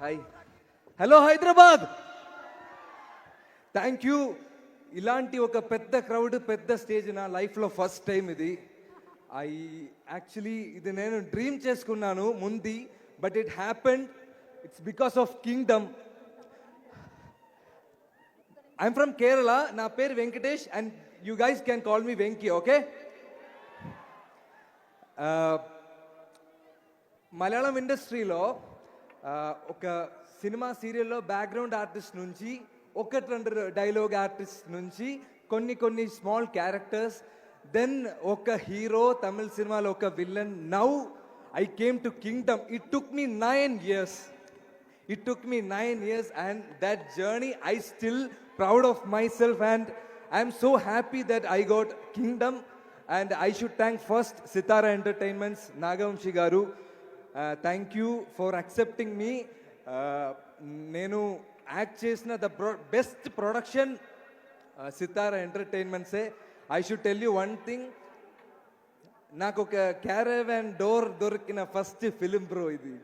Hi hello Hyderabad thank you ఇలాంటి ఒక పెద్ద క్రౌడ్ పెద్ద స్టేజ్ నా లైఫ్లో ఫస్ట్ టైం ఇది. ఐ యాక్చువల్లీ ఇది నేను డ్రీమ్ చేసుకున్నాను ముందు but it happened it's because of Kingdom I'm from Kerala నా పేరు Venkatesh and you guys can call me Venky okay Malayalam ఇండస్ట్రీలో ఒక సినిమా సీరియల్లో బ్యాక్గ్రౌండ్ ఆర్టిస్ట్ నుంచి ఒకటి రెండు డైలాగ్ ఆర్టిస్ట్ నుంచి కొన్ని కొన్ని స్మాల్ క్యారెక్టర్స్ దెన్ ఒక హీరో తమిళ్ సినిమాలో ఒక villain now I came to Kingdom it took me nine years it took me nine years and that journey I still proud of myself and I'm so happy that I got Kingdom and I should thank first Sithara entertainments Nagavamsi garu thank you for accepting me నేను act చేసిన the best production uh, Sitara ఎంటర్టైన్మెంట్సే. I should tell you one thing నాకు ఒక caravan door దొరికిన first film bro ఇది.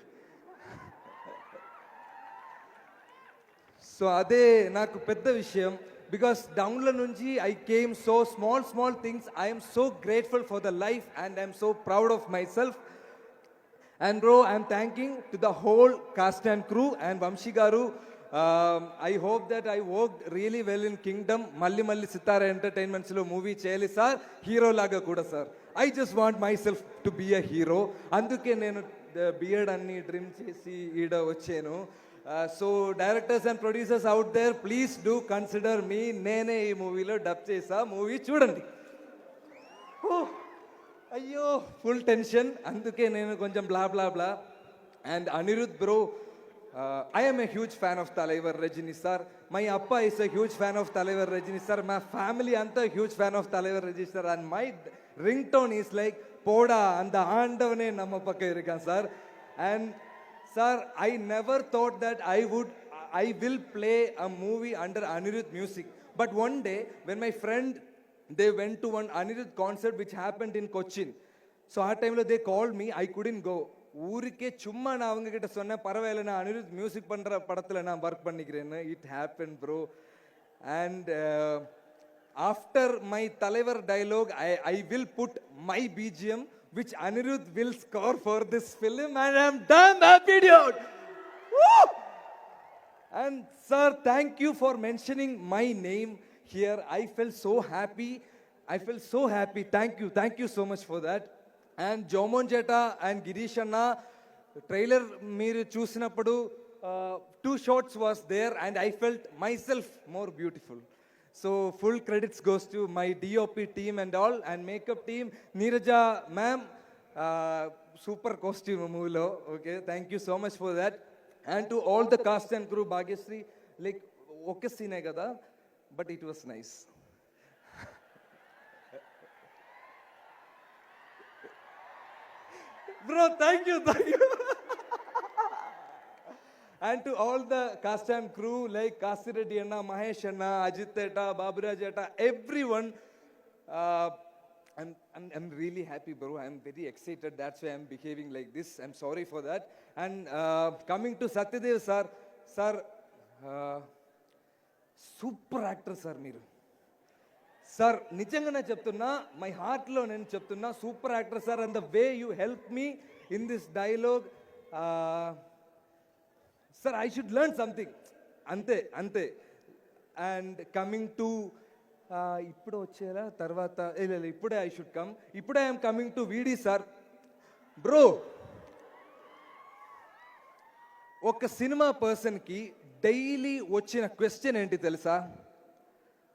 So అదే నాకు పెద్ద విషయం. బికాస్ డౌన్ల నుంచి I came so small small things I'm so grateful for the life and I'm so proud of myself and bro I'm thanking to the whole cast and crew and Vamshi garu I hope that I work really well in Kingdom మళ్ళీ మళ్ళీ సితార ఎంటర్టైన్మెంట్స్లో movie చేయాలి sir hero లాగా కూడా sir I just want myself to be a hero అందుకే నేను beard అన్ని dream చేసి ఈడ వచ్చాను so directors and producers out there please do consider me నేనే ఈ మూవీలో డబ్ చేసా మూవీ చూడండి ఓ, అయ్యో ఫుల్ టెన్షన్ అందుకే నేను కొంచెం blah blah blah and Anirudh bro I'm a huge fan of Thalaivar Rajini sir my appa is a huge fan of Thalaivar Rajini sir మా ఫ్యామిలీ అంతా huge fan of Thalaivar Rajini sir and my ringtone is like போடா அந்த ஆண்டவனே நம்ம பக்கம் இருக்கான் sir and sir I never thought that I would I will play a movie under Anirudh music but one day when my friend they went to one Anirudh concert which happened in Cochin. So ஆ டைமில் they call me I couldn't go ஊருக்கே சும்மா நான் அவங்க கிட்ட சொன்னேன் பரவாயில்ல நான் Anirudh music பண்ணுற படத்தில் நான் ஒர்க் பண்ணிக்கிறேன்னு. It happen bro and after my Thalaivar dialogue I I will put my BGM which Anirudh will score for this film and I'm damn happy dude and sir thank you for mentioning my name here. I felt so happy. I felt so happy. Thank you. Thank you so much for that. And Jomon Jeta and Girish Anna, trailer మీరు చూసినప్పుడు two shorts was there and I felt myself more beautiful so full credits goes to my DOP team and all and makeup team Neeraja ma'am super costume మూవీలో okay thank you so much for that and to all the cast and crew Bhagyashree like ఒక్క సీనే కదా but it was nice. Bro, thank you, thank you. and to all the cast and crew like Kasireddy Anna, Mahesh Anna, Ajit Baburaj everyone. Uh, I'm, I'm, I'm really happy, bro. I'm very excited. That's why I'm behaving like this. I'm sorry for that. And uh, coming to Satyadev, sir, sir, uh, super actor sir మీరు. Sir నిజంగా నేను చెప్తున్నా my హార్ట్లో నేను చెప్తున్నా super actor sir and the way you help me in this dialogue sir I should learn something. అంతే అంతే. And coming to ఇప్పుడు వచ్చేలా తర్వాత లేదు, ఇప్పుడే ఐ షుడ్ కమ్. ఇప్పుడే I'm coming to VD sir. Bro ఒక సినిమా పర్సన్కి డైలీ వచ్చిన క్వశ్చన్ ఏంటి తెలుసా?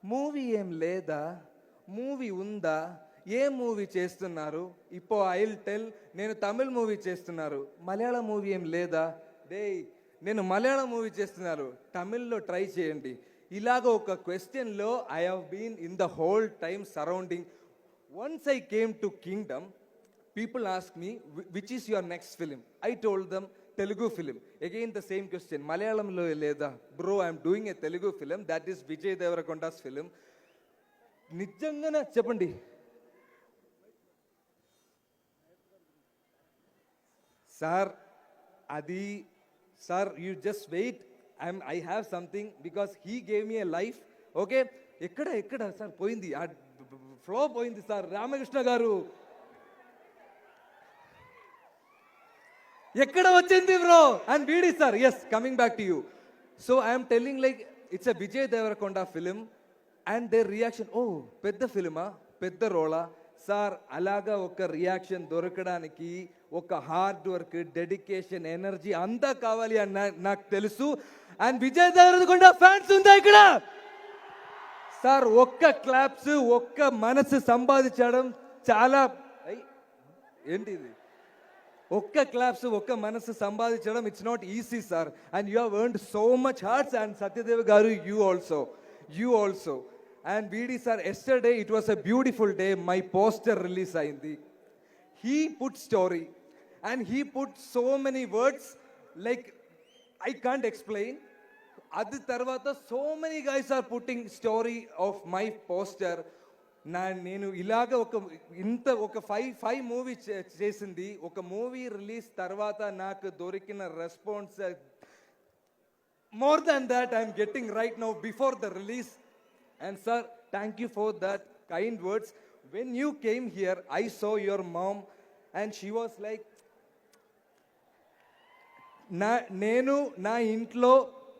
మూవీ ఏం లేదా? మూవీ ఉందా? ఏ మూవీ చేస్తున్నారు? ఇప్పో ఐల్ టెల్ నేను తమిళ్ మూవీ చేస్తున్నారు. మలయాళం మూవీ ఏం లేదా? డే నేను మలయాళం మూవీ చేస్తున్నారు. తమిళ్ళో ట్రై చేయండి. ఇలాగ ఒక క్వశ్చన్లో I have been in the whole time surrounding once I came to Kingdom people ask me which is your next film I told them Telugu film again the same question మలయాళంలో లేదా bro I'm doing a Telugu film that is Vijay Devarakonda's film నిజంగానే చెప్పండి. Sir అది sir you just wait I'm I have something because he gave me a life okay ఎక్కడ ఎక్కడ sir పోయింది. Flow పోయింది sir Ramakrishna garu. ఎక్కడ వచ్చింది bro and VD sir yes coming back to you so I'm telling like it's a Vijay Devarakonda film and their reaction oh పెద్ద ఫిలిమా పెద్ద రోలా సార్ అలాగా ఒక రియాక్షన్ దొరకడానికి ఒక హార్డ్ వర్క్ డెడికేషన్ ఎనర్జీ అంతా కావాలి అని నాకు తెలుసు. అండ్ విజయ్ దేవరకొండ ఫ్యాన్స్ ఉందా ఇక్కడ? సార్ ఒక్క క్లాప్స్ ఒక్క మనసు సంపాదించడం చాలా ఏంటి ఇది ఒక్క క్లాప్స్ ఒక్క మనసు సంపాదించడం it's not easy sir and you have earned so much hearts and Satyadev garu you also you also and VD sir yesterday it was a beautiful day my poster release అయింది he put story and he put so many words like I can't explain అది తర్వాత so many guys are putting story of my poster నా నేను ఇలాగ ఒక ఇంత ఒక five five movie చేసింది. ఒక మూవీ రిలీజ్ తర్వాత నాకు దొరికిన response more than that I'm getting right now before the release. And sir thank you for that kind words. When you came here I saw your mom and she was like నా నేను నా ఇంట్లో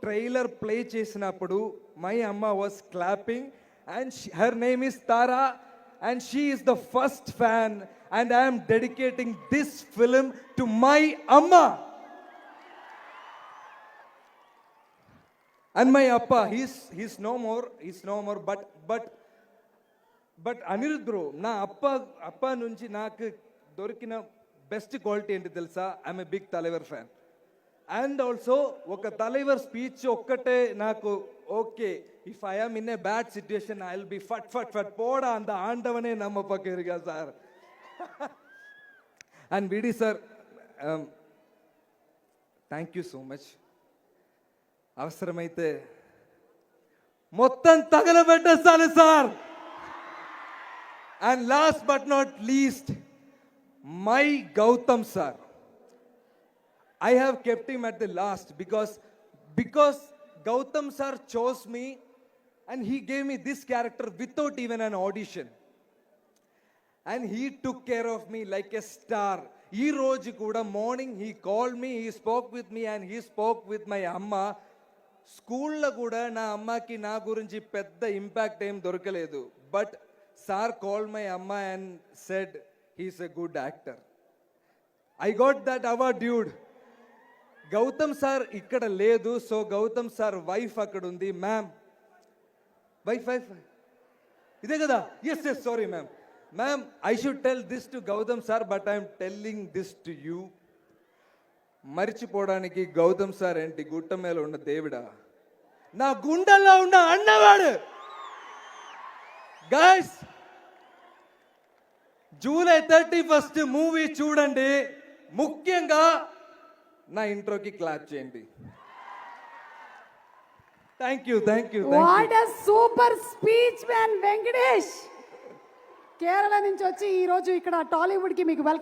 trailer play చేసినప్పుడు my amma was clapping and her name is Tara and she is the first fan and I'm dedicating this film to my amma and my appa he's he's no more he's no more but but but Anirudh నా అప్ప అప్ప నుంచి నాకు దొరికిన best quality ఏంటి తెలుసా? I'm a big Thalaivar fan and also ఒక Thalaivar speech ఒక్కటే నాకు okay if I am in a bad situation I will be ఫట్ ఫట్ ఫట్ పోడా అంత ఆండవనే నమ్మ పక్కరిగా సార్ అండ్ విడి sir thank you so much అవసరమైతే మొత్తం తగలబెట్టేస్తాను sir and last but not least my Gautham sir I have kept him at the last because because Gautam sir chose me and he gave me this character without even an audition. And he took care of me like a star. ఈ రోజు కూడా morning he call me he spoke with me and he spoke with my amma స్కూల్లో కూడా నా అమ్మకి నా గురించి పెద్ద ఇంపాక్ట్ ఏం దొరకలేదు but sir call my amma and said he's a good actor I got that award dude Gautham sir ఇక్కడ లేదు సో గౌతమ్ సార్ వైఫ్ అక్కడ ఉంది మ్యామ్ వైఫ్ వైఫ్ ఇదే కదా? Yes yes sorry ma'am ma'am I should tell this to Gautham sir but I'm telling this to you మరిచిపోవడానికి Gautam sir ఏంటి? గుట్ట మీద ఉన్న దేవుడా? నా గుండెల్లో ఉన్న అన్నవాడు! Guys July thirty first movie చూడండి. ముఖ్యంగా నా ఇంట్రోకి క్లాప్ చేయండి. Thank you thank you what a super speech man Venkatesh Kerala నుంచి వచ్చి ఈ రోజు ఇక్కడ టాలీవుడ్కి మీకు వెల్కమ్